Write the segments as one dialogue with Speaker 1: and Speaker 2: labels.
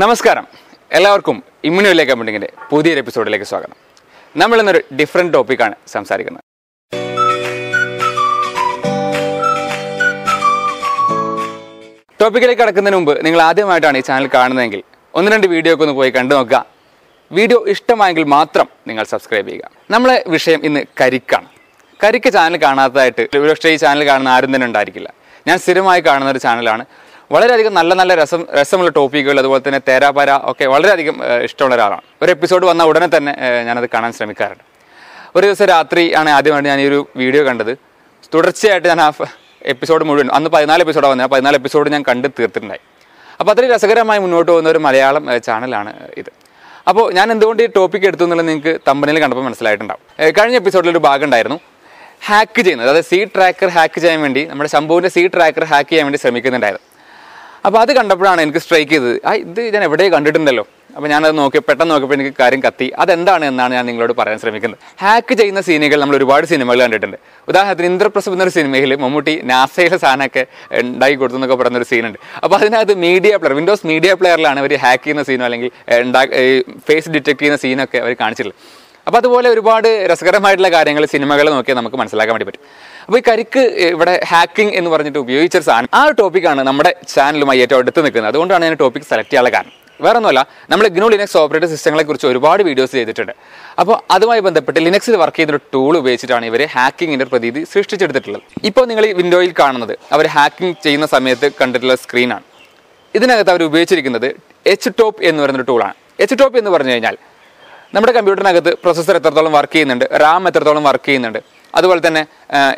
Speaker 1: നമസ്കാരം. എല്ലാവർക്കും ഇമ്മ്യൂണിയല്ലേ കമ്പനിങ്ങിന്റെ പുതിയൊരു എപ്പിസോഡിലേക്ക് സ്വാഗതം. നമ്മൾ ഇന്നൊരു ഡിഫറെന്റ് ടോപ്പിക്കാണ് സംസാരിക്കുന്നത്. ടോപ്പിക്കിലേക്ക് കടക്കുന്നതിന് മുമ്പ് നിങ്ങൾ ആദ്യമായിട്ടാണ് ഈ ചാനൽ കാണുന്നതെങ്കിൽ ഒന്ന് രണ്ട് വീഡിയോ ഒക്കെ ഒന്ന് പോയി കണ്ടു നോക്കുക. വീഡിയോ ഇഷ്ടമായെങ്കിൽ മാത്രം നിങ്ങൾ സബ്സ്ക്രൈബ് ചെയ്യുക. നമ്മളെ വിഷയം ഇന്ന് കരിക്കാണ്. കരിക്ക് ചാനൽ കാണാത്തതായിട്ട് ഒരുപക്ഷെ ഈ ചാനൽ കാണുന്ന ആരും തന്നെ ഉണ്ടായിരിക്കില്ല. ഞാൻ സ്ഥിരമായി കാണുന്ന ഒരു ചാനലാണ് വളരെയധികം നല്ല നല്ല രസം രസമുള്ള ടോപ്പിക്കുകൾ അതുപോലെ തന്നെ തേരാപര ഒക്കെ വളരെയധികം ഇഷ്ടമുള്ള ഒരാളാണ്. ഒരു എപ്പിസോഡ് വന്ന ഉടനെ തന്നെ ഞാനത് കാണാൻ ശ്രമിക്കാറുണ്ട്. ഒരു ദിവസം രാത്രി ആണ് ആദ്യമായിട്ട് ഞാൻ ഈ ഒരു വീഡിയോ കണ്ടത്. തുടർച്ചയായിട്ട് ഞാൻ ആ എപ്പിസോഡ് മുഴുവൻ അന്ന് പതിനാല് എപ്പിസോഡാണ് വന്നത് ആ പതിനാല് എപ്പിസോഡ് ഞാൻ കണ്ട് തീർത്തിട്ടുണ്ടായി. അപ്പോൾ അത്രയും രസകരമായി മുന്നോട്ട് പോകുന്ന ഒരു മലയാളം ചാനലാണ് ഇത്. അപ്പോൾ ഞാൻ എന്തുകൊണ്ട് ഈ ടോപ്പിക് എടുത്തു എന്നുള്ളത് നിങ്ങൾക്ക് തമ്പനിൽ കണ്ടപ്പോൾ മനസ്സിലായിട്ടുണ്ടാവും. കഴിഞ്ഞ എപ്പിസോഡിൽ ഒരു ഭാഗം ഉണ്ടായിരുന്നു. ഹാക്ക് ചെയ്യുന്നത് അതായത് സീ ട്രാക്കർ ഹാക്ക് ചെയ്യാൻ വേണ്ടി നമ്മുടെ ശംഭുവിന്റെ സീ ട്രാക്കർ ഹാക്ക് ചെയ്യാൻ വേണ്ടി ശ്രമിക്കുന്നുണ്ടായിരുന്നു. അപ്പോൾ അത് കണ്ടപ്പോഴാണ് എനിക്ക് സ്ട്രൈക്ക് ചെയ്തത്. ആ ഇത് ഞാൻ എവിടെയോ കണ്ടിട്ടുണ്ടല്ലോ. അപ്പോൾ ഞാനത് നോക്കി പെട്ടെന്ന് നോക്കിയപ്പോൾ എനിക്ക് കാര്യം കത്തി. അതെന്താണ് എന്നാണ് ഞാൻ നിങ്ങളോട് പറയാൻ ശ്രമിക്കുന്നത്. ഹാക്ക് ചെയ്യുന്ന സീനുകൾ നമ്മൾ ഒരുപാട് സിനിമകൾ കണ്ടിട്ടുണ്ട്. ഉദാഹരണത്തിന് ഇന്ദ്രപ്രസം എന്നൊരു സിനിമയിൽ മമ്മൂട്ടി നാസയിലെ സാധനമൊക്കെ ഉണ്ടാക്കി കൊടുത്തു എന്നൊക്കെ പറയുന്ന ഒരു സീനുണ്ട്. അപ്പോൾ അതിനകത്ത് മീഡിയ പ്ലെയർ വിൻഡോസ് മീഡിയ പ്ലെയറിലാണ് അവർ ഹാക്ക് ചെയ്യുന്ന സീനോ അല്ലെങ്കിൽ ഫേസ് ഡിറ്റക്ട് ചെയ്യുന്ന സീനൊക്കെ അവർ കാണിച്ചിട്ടുള്ളത്. അപ്പോൾ അതുപോലെ ഒരുപാട് രസകരമായിട്ടുള്ള കാര്യങ്ങൾ സിനിമകൾ നോക്കിയാൽ നമുക്ക് മനസ്സിലാക്കാൻ വേണ്ടി പറ്റും. അപ്പോൾ ഈ കരിക്ക് ഇവിടെ ഹാക്കിംഗ് എന്ന് പറഞ്ഞിട്ട് ഉപയോഗിച്ച ഒരു സാധനം ആ ഒരു ടോപ്പിക്കാണ് നമ്മുടെ ചാനലുമായി ഏറ്റവും അടുത്ത് നിൽക്കുന്നത്. അതുകൊണ്ടാണ് ഞാൻ ടോപ്പിക് സെലക്ട് ചെയ്യാനുള്ള കാരണം. വേറെ ഒന്നുമല്ല നമ്മൾ ഗ്നു ലിനക്സ് ഓപ്പറേറ്റർ സിസ്റ്റങ്ങളെ കുറിച്ച് ഒരുപാട് വീഡിയോസ് ചെയ്തിട്ടുണ്ട്. അപ്പോൾ അതുമായി ബന്ധപ്പെട്ട് ലിനക്സിൽ വർക്ക് ചെയ്യുന്ന ഒരു ടൂൾ ഉപയോഗിച്ചിട്ടാണ് ഇവർ ഹാക്കിങ്ങിന്റെ പ്രതീതി സൃഷ്ടിച്ചെടുത്തിട്ടുള്ളത്. ഇപ്പോൾ നിങ്ങൾ ഈ വിൻഡോയിൽ കാണുന്നത് അവർ ഹാക്കിംഗ് ചെയ്യുന്ന സമയത്ത് കണ്ടിട്ടുള്ള സ്ക്രീനാണ്. ഇതിനകത്ത് അവർ ഉപയോഗിച്ചിരിക്കുന്നത് എച്ച് ടോപ്പ് എന്ന് പറയുന്നൊരു ടൂളാണ് എച്ച് ടോപ്പ് എന്ന് പറഞ്ഞു കഴിഞ്ഞാൽ നമ്മുടെ കമ്പ്യൂട്ടറിനകത്ത് പ്രൊസസ്സർ എത്രത്തോളം വർക്ക് ചെയ്യുന്നുണ്ട് റാം എത്രത്തോളം വർക്ക് ചെയ്യുന്നുണ്ട്. അതുപോലെ തന്നെ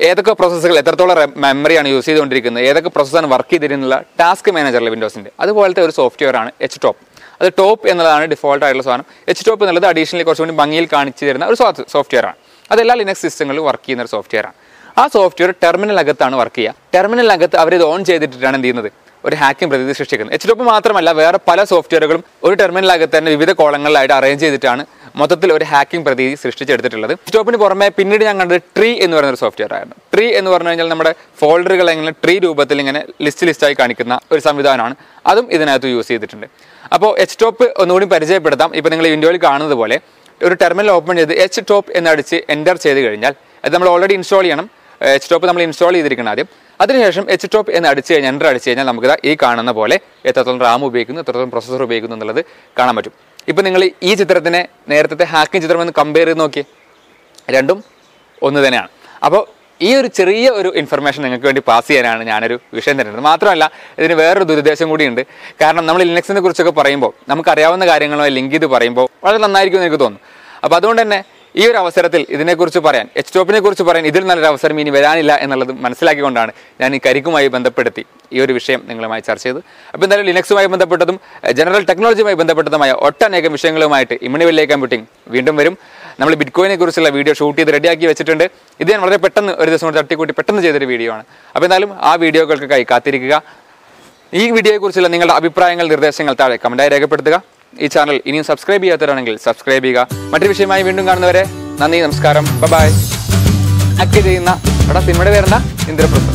Speaker 1: ഏതൊക്കെ പ്രോസസ്സുകൾ എത്രത്തോളം മെമ്മറിയാണ് യൂസ് ചെയ്തുകൊണ്ടിരിക്കുന്നത് ഏതൊക്കെ പ്രോസസ്സാണ് വർക്ക് ചെയ്തിരുന്നുള്ള ടാസ്ക് മാനേജറിലെ വിൻഡോസിന്റെ അതുപോലത്തെ ഒരു സോഫ്റ്റ്വെയർ ആണ് എച്ച് ടോപ്പ് അത് ടോപ്പ് എന്നതാണ് ഡിഫോൾട്ട് ആയിട്ടുള്ള സാധനം. എച്ച് ടോപ്പ് എന്നുള്ളത് അഡീഷണലി കുറച്ചുകൂടി ഭംഗിയിൽ കാണിച്ചു തരുന്ന ഒരു സോഫ്റ്റ്വെയർ ആണ്. അതെല്ലാ ലിനക്സ് സിസ്റ്റങ്ങളിൽ വർക്ക് ചെയ്യുന്ന ഒരു സോഫ്റ്റ്വെയർ ആണ്. ആ സോഫ്റ്റ്വെയർ ടെർമിനൽ അകത്താണ് വർക്ക് ചെയ്യുക. അവർ ഇത് ഓൺ ചെയ്തിട്ടിട്ടാണ് എന്ത് ചെയ്യുന്നത്? ഒരു ഹാക്കിംഗ് പ്രതീതി സൃഷ്ടിക്കുന്നത്. എച്ച് ടോപ്പ് മാത്രമല്ല വേറെ പല സോഫ്റ്റ്വെയറുകളും ഒരു ടെർമിനലകത്ത് തന്നെ വിവിധ കോളങ്ങളിലായിട്ട് അറേഞ്ച് ചെയ്തിട്ടാണ് മൊത്തത്തിൽ ഒരു ഹാക്കിംഗ് പ്രതീതി സൃഷ്ടിച്ചെടുത്തിട്ടുള്ളത്. എച്ച് ടോപ്പിന് പുറമെ പിന്നീട് ഞാൻ കണ്ടത് ട്രീ എന്ന് പറയുന്ന ഒരു സോഫ്റ്റ്വെയർ ആയിരുന്നു. ട്രീ എന്ന് പറഞ്ഞു കഴിഞ്ഞാൽ നമ്മുടെ ഫോൾഡറുകൾ എങ്ങനെ ട്രീ രൂപത്തിൽ ഇങ്ങനെ ലിസ്റ്റ് ലിസ്റ്റായി കാണിക്കുന്ന ഒരു സംവിധാനമാണ്. അതും ഇതിനകത്ത് യൂസ് ചെയ്തിട്ടുണ്ട്. അപ്പോൾ എച്ച് ടോപ്പ് ഒന്നുകൂടി പരിചയപ്പെടുത്താം. ഇപ്പോൾ നിങ്ങൾ വിൻഡോയിൽ കാണുന്നത് പോലെ ഒരു ടെർമിനൽ ഓപ്പൺ ചെയ്ത് എച്ച് ടോപ്പ് എന്നടിച്ച് എന്റർ ചെയ്ത് കഴിഞ്ഞാൽ അത് നമ്മൾ ഓൾറെഡി ഇൻസ്റ്റാൾ ചെയ്യണം. എച്ച് ടോപ്പ് നമ്മൾ ഇൻസ്റ്റാൾ ചെയ്തിരിക്കണം ആദ്യം. അതിനുശേഷം എച്ച് ടോപ്പ് എന്ന് അടിച്ച് കഴിഞ്ഞാൽ എന്റർ അടിച്ച് കഴിഞ്ഞാൽ നമുക്ക് ഈ കാണുന്ന പോലെ എത്രത്തോളം റാം ഉപയോഗിക്കുന്നു എത്രത്തോളം പ്രോസസ്സർ ഉപയോഗിക്കുന്നു എന്നുള്ളത് കാണാൻ പറ്റും. ഇപ്പം നിങ്ങൾ ഈ ചിത്രത്തിനെ നേരത്തെ ഹാക്കിംഗ് ചിത്രം എന്ന് കമ്പയർ ചെയ്ത് നോക്കി രണ്ടും ഒന്ന് തന്നെയാണ്. അപ്പോൾ ഈ ഒരു ചെറിയ ഒരു ഇൻഫർമേഷൻ നിങ്ങൾക്ക് വേണ്ടി പാസ് ചെയ്യാനാണ് ഞാനൊരു വിഷയം തരുന്നത്. മാത്രമല്ല ഇതിന് വേറൊരു ദുരുദ്ദേശം കൂടിയുണ്ട്. കാരണം നമ്മൾ ലിനക്സിനെ കുറിച്ചൊക്കെ പറയുമ്പോൾ നമുക്കറിയാവുന്ന കാര്യങ്ങളുമായി ലിങ്ക് ചെയ്ത് പറയുമ്പോൾ വളരെ നന്നായിരിക്കും എന്ന് എനിക്ക് തോന്നുന്നു. അപ്പോൾ അതുകൊണ്ട് തന്നെ ഈ ഒരു അവസരത്തിൽ ഇതിനെക്കുറിച്ച് പറയാൻ എച്ച് ടോപ്പിനെ കുറിച്ച് പറയാൻ ഇതിൽ നല്ലൊരു അവസരം ഇനി വരാനില്ല എന്നുള്ളത് മനസ്സിലാക്കിക്കൊണ്ടാണ് ഞാൻ ഈ കരിക്കുമായി ബന്ധപ്പെടുത്തി ഈ ഒരു വിഷയം നിങ്ങളുമായി ചർച്ച ചെയ്തു അപ്പോൾ എന്തായാലും ലിനക്സുമായി ബന്ധപ്പെട്ടതും ജനറൽ ടെക്നോളജിയുമായി ബന്ധപ്പെട്ടതുമായ ഒട്ടനേകം വിഷയങ്ങളുമായിട്ട് ഇമ്മിണിവെല്ലേ കമ്പ്യൂട്ടിംഗ് വീണ്ടും വരും. നമ്മൾ ബിറ്റ്കോയിനെ കുറിച്ചുള്ള വീഡിയോ ഷൂട്ട് ചെയ്ത് റെഡിയാക്കി വെച്ചിട്ടുണ്ട്. ഇത് ഞാൻ വളരെ പെട്ടെന്ന് ഒരു ദിവസം കൊണ്ട് തട്ടിക്കൂട്ടി പെട്ടെന്ന് ചെയ്തൊരു വീഡിയോ ആണ്. അപ്പോൾ എന്തായാലും ആ വീഡിയോകൾക്കായി കാത്തിരിക്കുക. ഈ വീഡിയോയെക്കുറിച്ചുള്ള നിങ്ങളുടെ അഭിപ്രായങ്ങൾ നിർദ്ദേശങ്ങൾ താഴെ കമന്റായി രേഖപ്പെടുത്തുക. ഈ ചാനൽ ഇനിയും സബ്സ്ക്രൈബ് ചെയ്യാത്തവരാണെങ്കിൽ സബ്സ്ക്രൈബ് ചെയ്യുക. മറ്റൊരു വിഷയമായി വീണ്ടും കാണുന്നവരെ നന്ദി നമസ്കാരം. ബൈ ആക്ട് ചെയ്യുന്ന അവിടെ സിനിമയുടെ പേരെന്താ? ഇന്ദ്രപ്രസ്ഥം